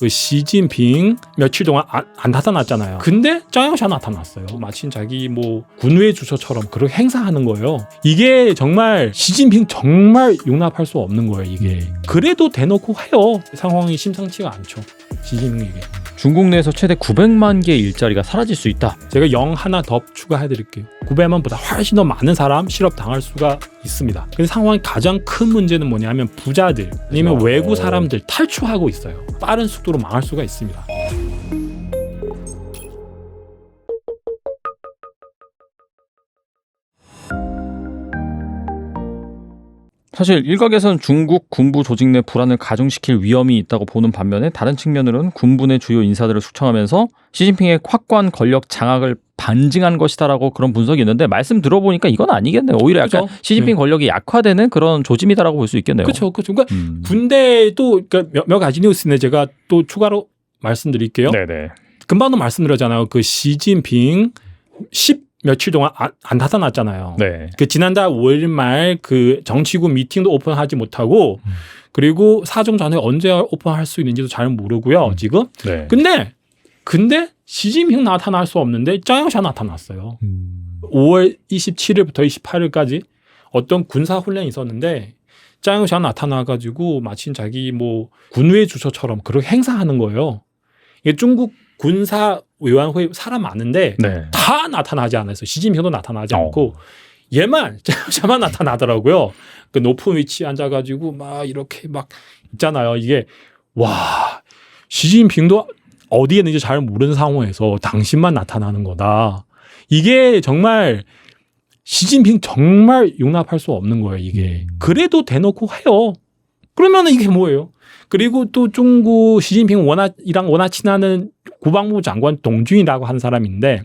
그 시진핑 며칠 동안 안, 안 나타났잖아요. 근데 짜양샤 나타났어요. 마침 자기 뭐 군외 주소처럼 그렇게 행사하는 거예요. 이게 정말 시진핑 정말 용납할 수 없는 거예요. 이게 그래도 대놓고 해요. 상황이 심상치가 않죠. 시진핑에게. 중국 내에서 최대 900만 개의 일자리가 사라질 수 있다. 제가 영 하나 더 추가해 드릴게요. 900만보다 훨씬 더 많은 사람 실업 당할 수가 있습니다. 근데 상황의 가장 큰 문제는 뭐냐면 부자들 아니면 어. 외국 사람들 탈출하고 있어요. 빠른 속도로 망할 수가 있습니다. 사실 일각에서는 중국 군부 조직 내 불안을 가중시킬 위험이 있다고 보는 반면에 다른 측면으로는 군부 내 주요 인사들을 숙청하면서 시진핑의 확고한 권력 장악을 반증한 것이다라고 그런 분석이 있는데 말씀 들어보니까 이건 아니겠네요. 오히려 약간 그죠? 시진핑 네. 권력이 약화되는 그런 조짐이다라고 볼 수 있겠네요. 그렇죠. 그렇죠. 그러니까 음. 군대도 그러니까 몇, 몇 가지 뉴스인데 제가 또 추가로 말씀드릴게요. 네네. 금방도 말씀드렸잖아요. 그 시진핑 10 며칠 동안 안, 안 나타났잖아요. 네. 그 지난달 5일 말 그 정치국 미팅도 오픈하지 못하고 음. 그리고 사정 전에 언제 오픈할 수 있는지도 잘 모르고요. 음. 지금. 네. 근데 근데 시진핑 나타날 수 없는데 짜양샤 나타났어요. 음. 5월 27일부터 28일까지 어떤 군사 훈련이 있었는데 짜양샤 나타나 가지고 마침 자기 뭐 군외 주소처럼 그렇게 행사하는 거예요. 이게 중국 군사 위원회 사람 많은데 네. 다 나타나지 않았어요. 시진핑도 나타나지 어. 않고 얘만 짜양샤만 나타나더라고요. 그 높은 위치에 앉아가지고 막 이렇게 막 있잖아요. 이게 와 시진핑도 어디에 있는지 잘 모르는 상황에서 당신만 나타나는 거다. 이게 정말 시진핑 정말 용납할 수 없는 거예요. 이게 음. 그래도 대놓고 해요. 그러면은 이게 뭐예요? 그리고 또 중국 시진핑 워낙 이랑 워낙 친하는 국방부 장관 동준이라고 하는 사람인데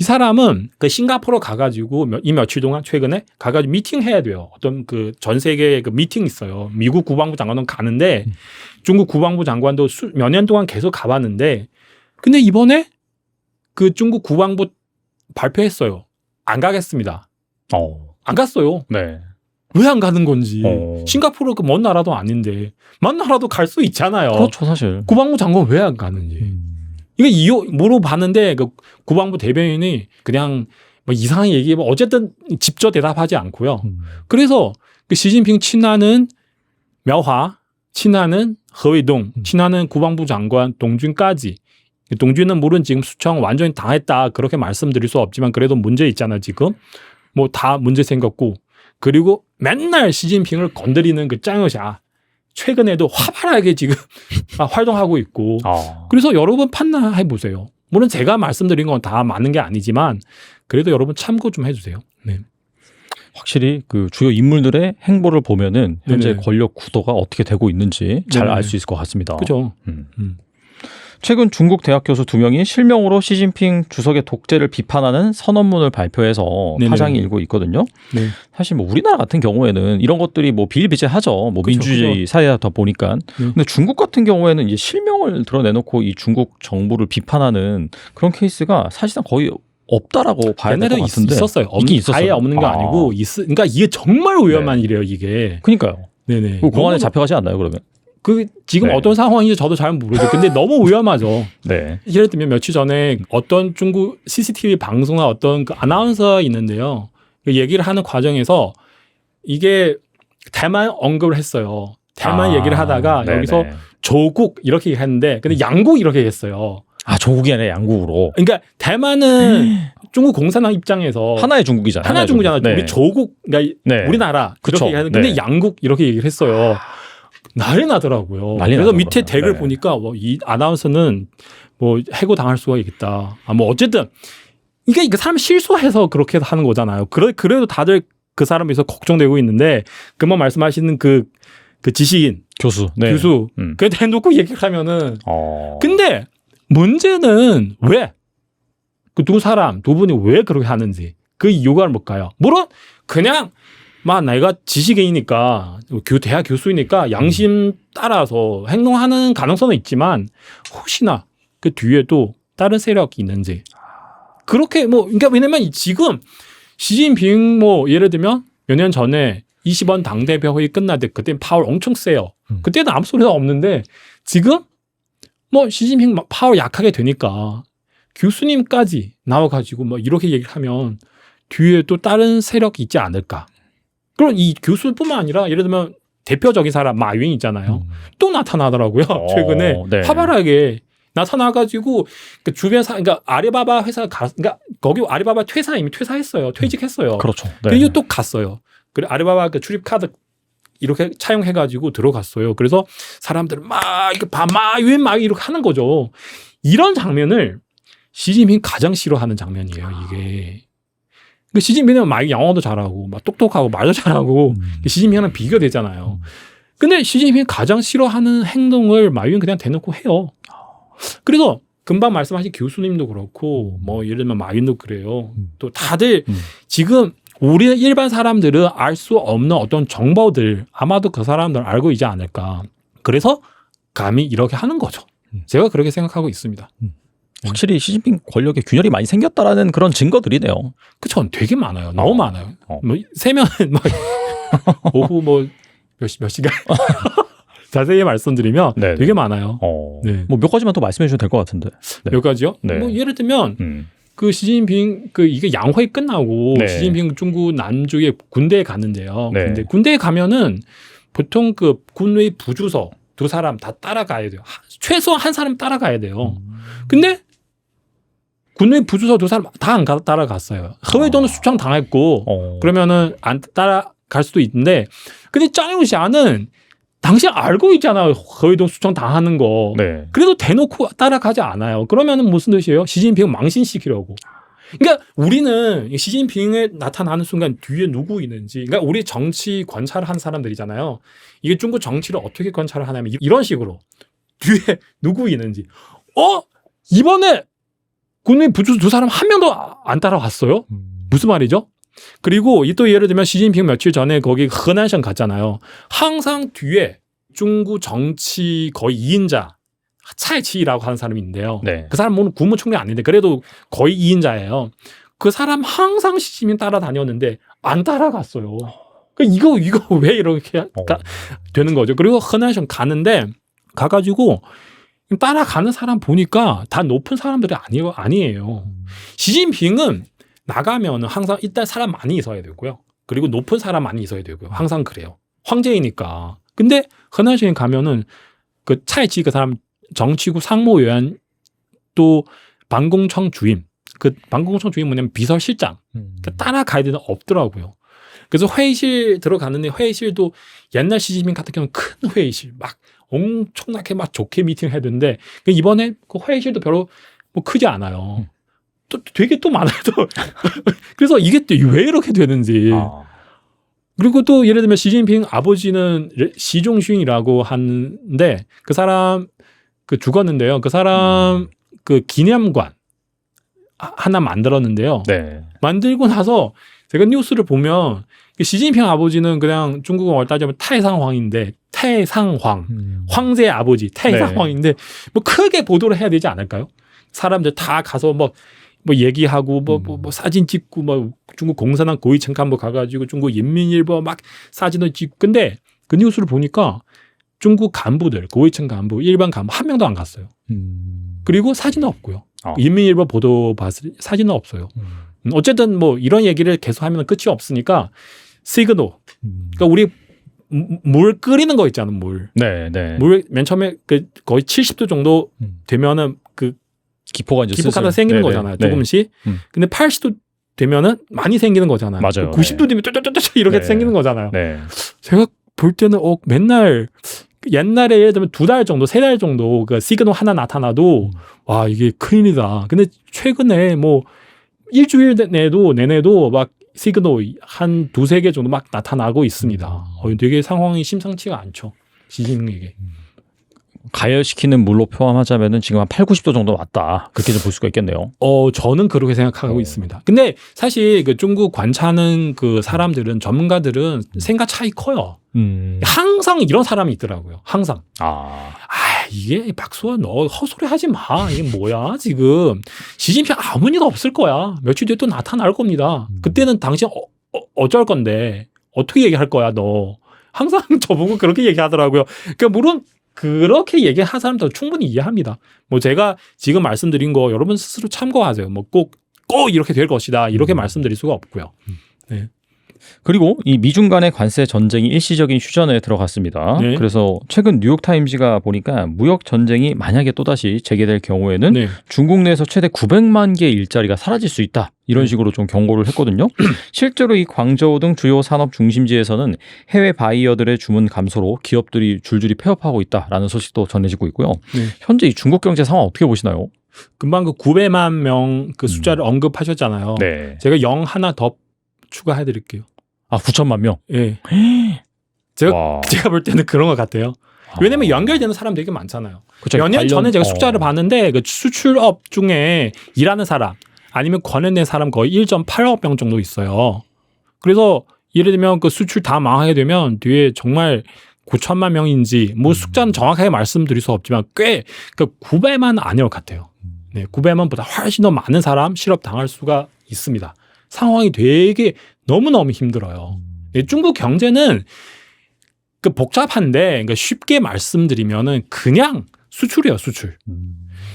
이 사람은 그 싱가포르 가가지고 몇- 이 며칠 동안 최근에 가가지고 미팅 해야 돼요. 어떤 그 전 세계 그 미팅 있어요. 미국 국방부 장관은 가는데 음. 중국 국방부 장관도 몇 년 동안 계속 가봤는데 근데 이번에 그 중국 국방부 발표했어요. 안 가겠습니다. 어. 안 갔어요. 네. 왜안 가는 건지. 어. 싱가포르 그 먼 나라도 아닌데 먼 나라도 갈 수 있잖아요. 그렇죠, 사실. 국방부 장관 왜 안 가는지. 음. 이거 이유 물어봤는데 그 국방부 대변인이 그냥 뭐 이상하게 얘기하면 어쨌든 직접 대답하지 않고요. 음. 그래서 그 시진핑 친하는苗화, 친하는 허위동, 음. 친하는 국방부 장관 동준까지 동준은 물론 지금 수청 완전히 당했다 그렇게 말씀드릴 수 없지만 그래도 문제 있잖아 지금 뭐 다 문제 생겼고 그리고 맨날 시진핑을 건드리는 그 짱여샤 최근에도 활발하게 지금 아, 활동하고 있고 아. 그래서 여러분 판단해 보세요. 물론 제가 말씀드린 건 다 맞는 게 아니지만 그래도 여러분 참고 좀 해주세요. 네. 확실히 그 주요 인물들의 행보를 보면은 현제 네네. 권력 구도가 어떻게 되고 있는지 잘. 알 수 있을 것 같습니다. 그죠? 음. 음. 최근 중국 대학 교수 두 명이 실명으로 시진핑 주석의 독재를 비판하는 선언문을 발표해서 네네. 파장이 일고 있거든요. 네. 사실 뭐 우리나라 같은 경우에는 이런 것들이 뭐 비일비재하죠. 뭐 그쵸, 민주주의 사회다 보니까. 네. 근데 중국 같은 경우에는 이제 실명을 드러내놓고 이 중국 정부를 비판하는 그런 케이스가 사실상 거의 없다라고 봐야 될 것 같은데. 있었어요. 없, 있긴 있었어요. 아예 없는 게 아. 아니고 있, 그러니까 이게 정말 위험한 일이에요. 이게. 그러니까요. 네네. 그 공안에 잡혀가지 않나요 그러면? 그 지금 네. 어떤 상황인지 저도 잘 모르죠. 근데 너무 위험하죠. 네. 예를 들면 며칠 전에 어떤 중국 CCTV 방송한 어떤 그 아나운서 있는데요. 그 얘기를 하는 과정에서 이게 대만 언급을 했어요. 대만 아, 얘기를 하다가 네네. 여기서 조국 이렇게 했는데 근데 양국 이렇게 했어요. 아 조국이 아니라 양국으로 그러니까 대만은 중국 공산당 입장에서 하나의 중국이잖아요. 하나 중국이잖아요. 네. 우리 조국 그러니까 네. 우리나라 그쵸. 이렇게 얘기하는 근데 네. 양국 이렇게 얘기를 했어요. 난리 나더라고요. 난리 그래서. 밑에 댓글 네. 보니까 뭐 이 아나운서는 뭐 해고 당할 수가 있겠다. 아 뭐 어쨌든 이게 이게 사람 실수해서 그렇게 하는 거잖아요. 그래 그래도 다들 그 사람에 서 걱정되고 있는데 그만 말씀하시는 그그 지식인 교수. 네. 교수 음. 그 대놓고 얘기를 하면은 어. 근데 문제는 왜? 그 두 사람, 두 분이 왜 그렇게 하는지 그 이유가 뭘까요? 물론 그냥 막 내가 지식인이니까 교 대학 교수이니까 양심 따라서 행동하는 가능성은 있지만 혹시나 그 뒤에도 다른 세력이 있는지 그렇게 뭐 그러니까 왜냐면 지금 시진핑 뭐 예를 들면 몇 년 전에 20원 당대표 회의 끝날 때 그때 파월 엄청 세요. 음. 그때는 아무 소리가 없는데 지금 뭐 시진핑 막 파워 약하게 되니까 교수님까지 나와가지고 뭐 이렇게 얘기를 하면 뒤에 또 다른 세력이 있지 않을까. 그럼 이 교수뿐만 아니라 예를 들면 대표적인 사람 마윈 있잖아요. 또 나타나더라고요. 어, 최근에 네. 활발하게 나타나가지고 그 주변 사, 그러니까 아리바바 회사 가, 그러니까 거기 아리바바 퇴사 이미 퇴사했어요. 퇴직했어요. 그렇죠. 네. 그리고 또 갔어요. 그래 아리바바 그 출입 카드 이렇게 차용해가지고 들어갔어요. 그래서 사람들 막 이렇게 마윈 막 이렇게 하는 거죠. 이런 장면을 시진핑 가장 싫어하는 장면이에요. 이게. 그 시진핑은 막 영어도 잘하고 막 똑똑하고 말도 잘하고 음. 시진핑이랑 비교되잖아요. 근데 시진핑이 가장 싫어하는 행동을 마윈 그냥 대놓고 해요. 그래서 금방 말씀하신 교수님도 그렇고 뭐 예를 들면 마윈도 그래요. 음. 또 다들 음. 지금 우리 일반 사람들은 알 수 없는 어떤 정보들 아마도 그 사람들은 알고 있지 않을까. 그래서 감히 이렇게 하는 거죠. 음. 제가 그렇게 생각하고 있습니다. 확실히 시진핑 권력에 균열이 많이 생겼다라는 그런 증거들이네요. 그쵸? 되게 많아요. 너무 어. 많아요. 어. 뭐 세면 막 오후 뭐몇 몇 시간 자세히 말씀드리면 네. 되게 많아요. 어. 네. 뭐몇 가지만 더 말씀해 주셔도 될 것 같은데. 네. 몇 가지요? 네. 뭐 예를 들면 음. 그 시진핑 그 이게 양회 끝나고 네. 시진핑 중국 남쪽에 군대에 갔는데요. 네. 근데 군대에 가면은 보통 그 군의 부주소 두 사람 다 따라가야 돼요. 하- 최소 한 사람 따라가야 돼요. 근데 군의 부주소 두 사람 다 안 따라갔어요. 허위도는 아. 수청 당했고 어. 그러면은 안 따라갈 수도 있는데 근데 짱용시아는 당신 알고 있잖아요. 허위동 수청 당하는 거. 네. 그래도 대놓고 따라가지 않아요. 그러면은 무슨 뜻이에요? 시진핑을 망신시키려고. 그러니까 우리는 이 시진핑에 나타나는 순간 뒤에 누구 있는지, 그러니까 우리 정치 관찰을 한 사람들이잖아요. 이게 중국 정치를 어떻게 관찰을 하냐면 이- 이런 식으로 뒤에 누구 있는지. 어 이번에 국민 부주 두 사람 한 명도 안 따라왔어요. 음. 무슨 말이죠? 그리고 이 또 예를 들면 시진핑 며칠 전에 거기 허난성 갔잖아요. 항상 뒤에 중국 정치 거의 2인자 차이치라고 하는 사람인데요. 네. 그 사람 오늘 국무총리 아닌데 그래도 거의 2인자예요. 그 사람 항상 시진핑 따라다녔는데 안 따라갔어요. 그러니까 이거 이거 왜 이렇게 어. 되는 거죠? 그리고 허난성 가는데 가가지고 따라가는 사람 보니까 다 높은 사람들이 아니, 아니에요. 시진핑은 나가면 항상 일단 사람 많이 있어야 되고요. 그리고 높은 사람 많이 있어야 되고요. 항상 그래요. 황제이니까. 근데 허나시에 가면은 그 차이치 그 사람 정치국 상무위원 또 방공청 주임 그 방공청 주임 뭐냐면 비서실장 그러니까 음. 따라가야 되는 없더라고요. 그래서 회의실 들어갔는데 회의실도 옛날 시진핑 같은 경우는 큰 회의실 막 엄청나게 막 좋게 미팅을 해야 되는데 그 이번에 그 회의실도 별로 뭐 크지 않아요. 또 되게 또 많아요. 또. 그래서 이게 또 왜 이렇게 되는지. 아. 그리고 또 예를 들면 시진핑 아버지는 레- 시종슌이라고 하는데 그 사람 그 죽었는데요. 그 사람 그 기념관 하- 하나 만들었는데요. 네. 만들고 나서 제가 뉴스를 보면 그 시진핑 아버지는 그냥 중국어 따지면 태상황인데 태상황 음. 황제의 아버지 태상황인데 뭐 크게 보도를 해야 되지 않을까요? 사람들 다 가서 뭐, 뭐 얘기하고 뭐, 뭐, 뭐 사진 찍고 뭐 중국 공산당 고위층 간부 가가지고 중국 인민일보 막 사진을 찍고 근데 그 뉴스를 보니까 중국 간부들 고위층 간부 일반 간부 한 명도 안 갔어요. 음. 그리고 사진은 없고요. 어. 인민일보 보도 봤을 때 사진은 없어요. 음. 음, 어쨌든 뭐 이런 얘기를 계속 하면 끝이 없으니까 시그노 음. 그러니까 우리 무- 물 끓이는 거 있잖아 물. 네, 네. 물 맨 처음에 그 거의 70도 정도 음. 되면은 그 기포가 이제 기포카가 슬슬- 생기는 네네. 거잖아요. 네. 조금씩. 음. 근데 80도 되면은 많이 생기는 거잖아요. 맞아요. 90도 되면 뚜뚜뚜뚜 이렇게 네. 생기는 거잖아요. 네. 제가 볼 때는 어 맨날 옛날에 예를 들면 두 달 정도, 세 달 정도 그 시그널 하나 나타나도 음. 와 이게 큰일이다. 근데 최근에 뭐 일주일 내도 내내도 막 시그널 한 두세 개 정도 막 나타나고 있습니다. 음. 어, 되게 상황이 심상치가 않죠. 시진핑에게. 가열시키는 물로 포함하자면은 지금 한 8, 90도 정도 왔다. 그렇게 좀 볼 수가 있겠네요. 어, 저는 그렇게 생각하고 어. 있습니다. 근데 사실 그 중국 관차는 그 사람들은 전문가들은 생각 차이 커요. 음. 항상 이런 사람이 있더라고요. 항상. 아. 아, 이게 박수원 너 헛소리 하지 마. 이게 뭐야, 지금. 시진핑 아무 일 없을 거야. 며칠 뒤에 또 나타날 겁니다. 음. 그때는 당신 어, 어, 쩔 건데. 어떻게 얘기할 거야, 너. 항상 저보고 그렇게 얘기하더라고요. 그러니까 물론 그렇게 얘기한 사람도 충분히 이해합니다. 뭐 제가 지금 말씀드린 거 여러분 스스로 참고하세요. 뭐 꼭 꼭 이렇게 될 것이다 이렇게 음. 말씀드릴 수가 없고요. 그리고 이 미중 간의 관세 전쟁이 일시적인 휴전에 들어갔습니다. 네. 그래서 최근 뉴욕 타임즈가 보니까 무역 전쟁이 만약에 또다시 재개될 경우에는 네. 중국 내에서 최대 900만 개의 일자리가 사라질 수 있다. 이런 네. 식으로 좀 경고를 했거든요. 실제로 이 광저우 등 주요 산업 중심지에서는 해외 바이어들의 주문 감소로 기업들이 줄줄이 폐업하고 있다라는 소식도 전해지고 있고요. 네. 현재 이 중국 경제 상황 어떻게 보시나요? 금방 그 900만 명 그 숫자를 언급하셨잖아요. 네. 제가 0 하나 더 추가해 드릴게요. 아 9천만 명. 예. 제가 와. 제가 볼 때는 그런 것 같아요. 왜냐면 연결되는 사람 되게 많잖아요. 그쵸, 몇 년 관련- 전에 제가 어. 숫자를 봤는데 그 수출업 중에 일하는 사람 아니면 관련된 사람 거의 1.8억 명 정도 있어요. 그래서 예를 들면 그 수출 다 망하게 되면 뒤에 정말 9천만 명인지 뭐 숫자는 정확하게 말씀드릴 수 없지만 꽤그 9배만 아닐 것 같아요. 네, 9배만보다 훨씬 더 많은 사람 실업 당할 수가 있습니다. 상황이 되게 너무너무 힘들어요. 네, 중국 경제는 그 복잡한데 그러니까 쉽게 말씀드리면은 그냥 수출이에요, 수출.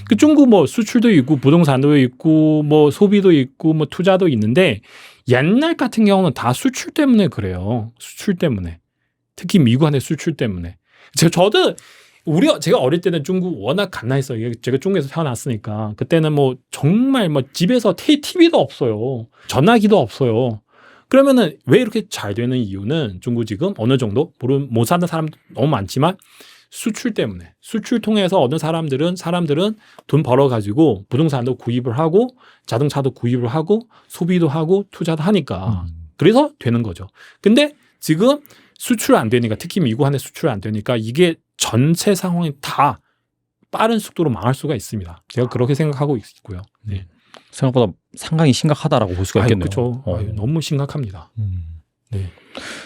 그 중국 뭐 수출도 있고 부동산도 있고 뭐 소비도 있고 뭐 투자도 있는데 옛날 같은 경우는 다 수출 때문에 그래요. 수출 때문에. 특히 미국한테 수출 때문에. 제가 저도 우리 제가 어릴 때는 중국 워낙 갓나했어요. 제가 중국에서 태어났으니까 그때는 뭐 정말 뭐 집에서 TV도 없어요. 전화기도 없어요. 그러면은 왜 이렇게 잘 되는 이유는 중국 지금 어느 정도 물론 못 사는 사람 너무 많지만 수출 때문에 수출 통해서 얻은 사람들은 사람들은 돈 벌어 가지고 부동산도 구입을 하고 자동차도 구입을 하고 소비도 하고 투자도 하니까 그래서 되는 거죠. 근데 지금 수출 안 되니까 특히 미국한테 수출 안 되니까 이게 전체 상황이 다 빠른 속도로 망할 수가 있습니다. 제가 그렇게 생각하고 있고요. 네. 생각보다 상당히 심각하다라고 볼 수가 있겠네요. 그렇죠. 어. 너무 심각합니다. 네.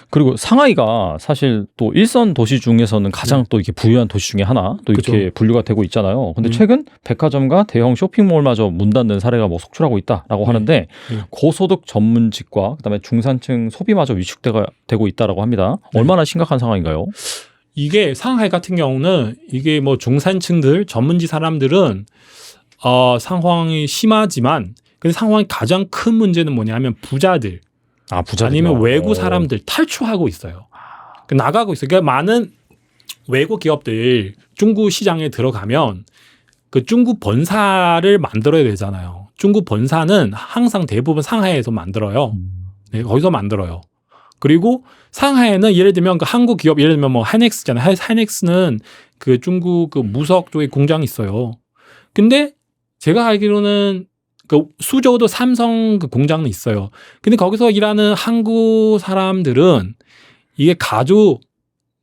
그리고 상하이가 사실 또 일선 도시 중에서는 가장 또 이렇게 부유한 도시 중에 하나 또 이렇게 네. 그죠. 분류가 되고 있잖아요. 근데 음. 최근 백화점과 대형 쇼핑몰마저 문 닫는 사례가 뭐 속출하고 있다라고 네. 하는데 네. 고소득 전문직과 그다음에 중산층 소비마저 위축되고 되고 있다라고 합니다. 네. 얼마나 심각한 상황인가요? 이게 상하이 같은 경우는 이게 뭐 중산층들 전문지 사람들은 어 상황이 심하지만 근데 상황이 가장 큰 문제는 뭐냐면 부자들 아 부자 아니면 외국 사람들 탈출하고 있어요. 그 나가고 있어요. 그러니까 많은 외국 기업들 중국 시장에 들어가면 그 중국 본사를 만들어야 되잖아요. 중국 본사는 항상 대부분 상하이에서 만들어요. 네, 거기서 만들어요. 그리고 상하이는 예를 들면 그 한국 기업 예를 들면 뭐 하이넥스잖아요. 하이- 하이넥스는 그 중국 그 무석 쪽에 공장이 있어요. 근데 제가 알기로는 그 수저도 삼성 그 공장은 있어요. 근데 거기서 일하는 한국 사람들은 이게 가족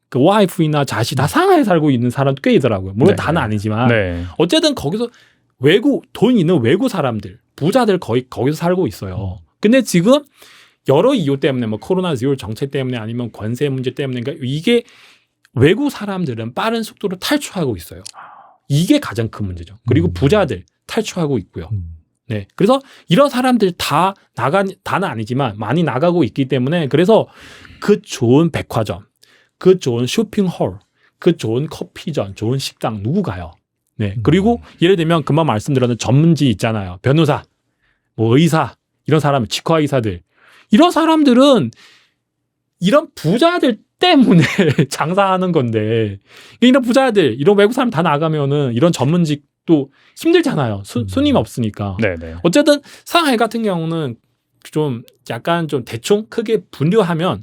그 와이프이나 자식 다 상하이에 살고 있는 사람 꽤 있더라고요. 물론 네. 다는 아니지만 네. 어쨌든 거기서 외국 돈 있는 외국 사람들 부자들 거의 거기서 살고 있어요. 근데 지금 여러 이유 때문에 뭐 코로나 지올 정책 때문에 아니면 관세 문제 때문에 그러니까 이게 외국 사람들은 빠른 속도로 탈출하고 있어요. 이게 가장 큰 문제죠. 그리고 음. 부자들 탈출하고 있고요. 네. 그래서 이런 사람들 다 나가, 다는 아니지만 많이 나가고 있기 때문에 그래서 그 좋은 백화점, 그 좋은 쇼핑홀, 그 좋은 커피점, 좋은 식당 누구 가요? 네. 그리고 예를 들면 금방 말씀드렸는 전문지 있잖아요. 변호사, 뭐 의사, 이런 사람, 치과 의사들. 이런 사람들은 이런 부자들 때문에 장사하는 건데 이런 부자들, 이런 외국 사람 다 나가면은 이런 전문직 도 힘들잖아요. 수, 음. 손님 없으니까. 네, 네. 어쨌든 상하이 같은 경우는 좀 약간 좀 대충 크게 분류하면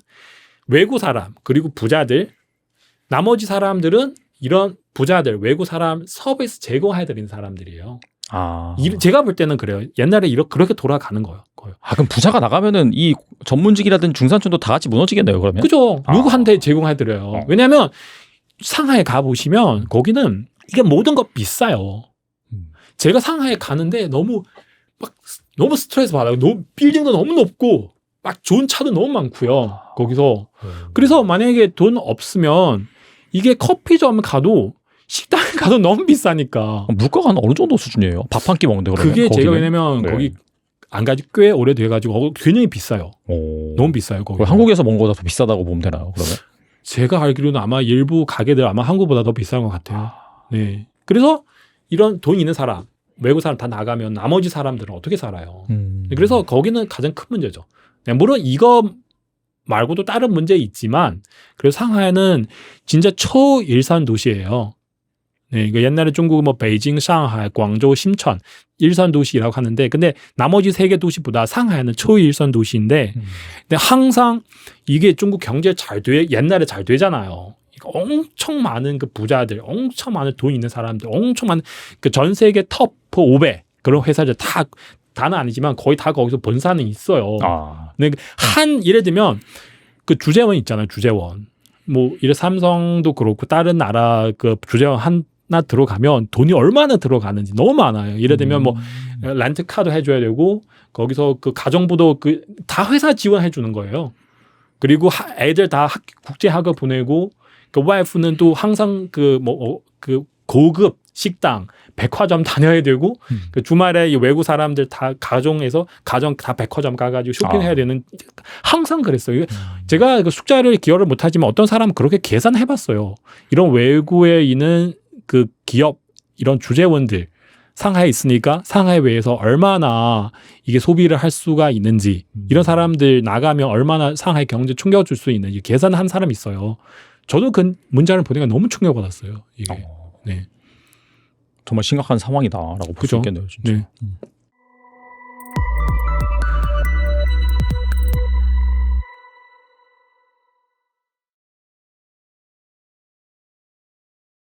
외국 사람 그리고 부자들 나머지 사람들은 이런 부자들 외국 사람 서비스 제공해 드리는 사람들이에요. 아. 이- 제가 볼 때는 그래요. 옛날에 이렇게 그렇게 돌아가는 거예요. 거예요. 아, 그럼 부자가 나가면은 이 전문직이라든 중산층도 다 같이 무너지겠네요, 그러면? 그죠? 아. 누구한테 제공해 드려요. 어. 왜냐하면 상하이 가 보시면 거기는 이게 모든 거 비싸요. 음. 제가 상하이 가는데 너무 막 스- 너무 스트레스 받아요. 너무 빌딩도 너무 높고 막 좋은 차도 너무 많고요. 거기서 그래서 만약에 돈 없으면 이게 커피점 가도 식당에 가도 너무 비싸니까. 물가가 한 어느 정도 수준이에요? 밥 한 끼 먹는데 그러면? 그게 제가 거기는? 왜냐면 네. 거기 안 가지 꽤 오래 돼 가지고 굉장히 비싸요. 오. 너무 비싸요 거기. 한국에서 먹는 거보다 더 비싸다고 보면 되나요, 그러면? 제가 알기로는 아마 일부 가게들 아마 한국보다 더 비싼 것 같아요. 네. 그래서 이런 돈 있는 사람, 외국 사람 다 나가면 나머지 사람들은 어떻게 살아요? 음. 그래서 거기는 가장 큰 문제죠. 네, 물론 이거 말고도 다른 문제 있지만 그래서 상하이는 진짜 초일선 도시예요. 네, 이거 옛날에 중국 뭐 베이징, 상하이, 광저우, 심천 일선 도시라고 하는데 근데 나머지 세 개 도시보다 상하이는 초일선 도시인데 음. 근데 항상 이게 중국 경제 잘 돼, 옛날에 잘 되잖아요. 엄청 많은 그 부자들, 엄청 많은 돈 있는 사람들, 엄청 많은 그 전 세계 톱500 그런 회사들 다 다는 아니지만 거의 다 거기서 본사는 있어요. 아. 근데 한 예를 들면 그 주재원 있잖아요. 주재원. 뭐 이래 삼성도 그렇고 다른 나라 그 주재원 하나 들어가면 돈이 얼마나 들어가는지 너무 많아요. 예를 들면 뭐 음. 렌트카도 해줘야 되고 거기서 그 가정부도 그 다 회사 지원해 주는 거예요. 그리고 하- 애들 다 학, 국제 학교 보내고 그 와이프는 또 항상 그 뭐 그 고급 식당 백화점 다녀야 되고 음. 그 주말에 이 외국 사람들 다 가정에서 가정 다 백화점 가가지고 쇼핑해야 아. 되는 항상 그랬어요. 제가 그 숫자를 기억을 못하지만 어떤 사람은 그렇게 계산해봤어요. 이런 외국에 있는 그 기업 이런 주재원들 상하이에 있으니까 상하이 외에서 얼마나 이게 소비를 할 수가 있는지 이런 사람들 나가면 얼마나 상하이 경제 충격을 줄수 있는지 계산한 사람이 있어요. 저도 그 문자를 보니까 너무 충격받았어요. 이게. 어. 네. 정말 심각한 상황이다라고 볼 수 그죠. 있겠네요. 진짜. 네. 음.